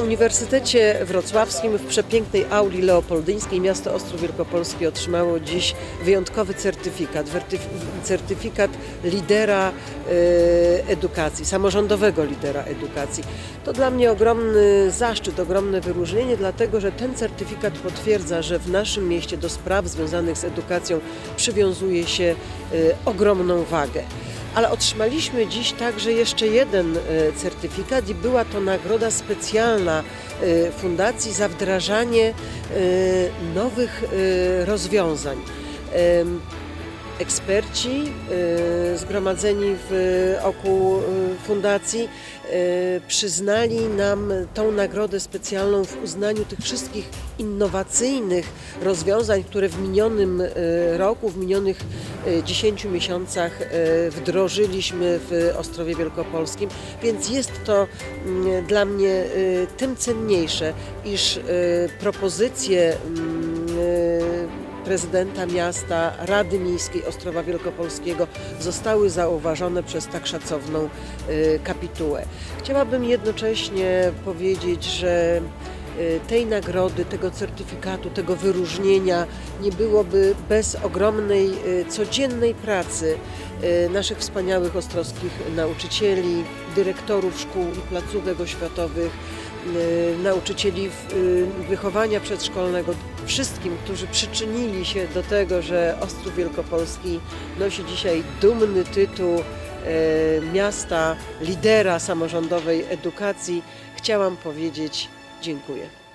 Uniwersytecie Wrocławskim w przepięknej auli leopoldyńskiej miasto Ostrów Wielkopolski otrzymało dziś wyjątkowy certyfikat, certyfikat lidera e, edukacji, samorządowego lidera edukacji. To dla mnie ogromny zaszczyt, ogromne wyróżnienie, dlatego że ten certyfikat potwierdza, że w naszym mieście do spraw związanych z edukacją przywiązuje się e, ogromną wagę. Ale otrzymaliśmy dziś także jeszcze jeden e, certyfikat i była to nagroda specjalna e, Fundacji za wdrażanie e, nowych rozwiązań. Eksperci e, zgromadzeni w oku e, fundacji e, przyznali nam tą nagrodę specjalną w uznaniu tych wszystkich innowacyjnych rozwiązań, które w minionym roku, w minionych e, 10 miesiącach wdrożyliśmy w Ostrowie Wielkopolskim, więc jest to mm, dla mnie tym cenniejsze, iż propozycje mm, prezydenta miasta, Rady Miejskiej Ostrowa Wielkopolskiego zostały zauważone przez tak szacowną y, kapitułę. Chciałabym jednocześnie powiedzieć, że y, tej nagrody, tego certyfikatu, tego wyróżnienia nie byłoby bez ogromnej y, codziennej pracy naszych wspaniałych ostrowskich nauczycieli, dyrektorów szkół i placówek oświatowych, nauczycieli wychowania przedszkolnego, wszystkim, którzy przyczynili się do tego, że Ostrów Wielkopolski nosi dzisiaj dumny tytuł e, miasta lidera samorządowej edukacji, chciałam powiedzieć dziękuję.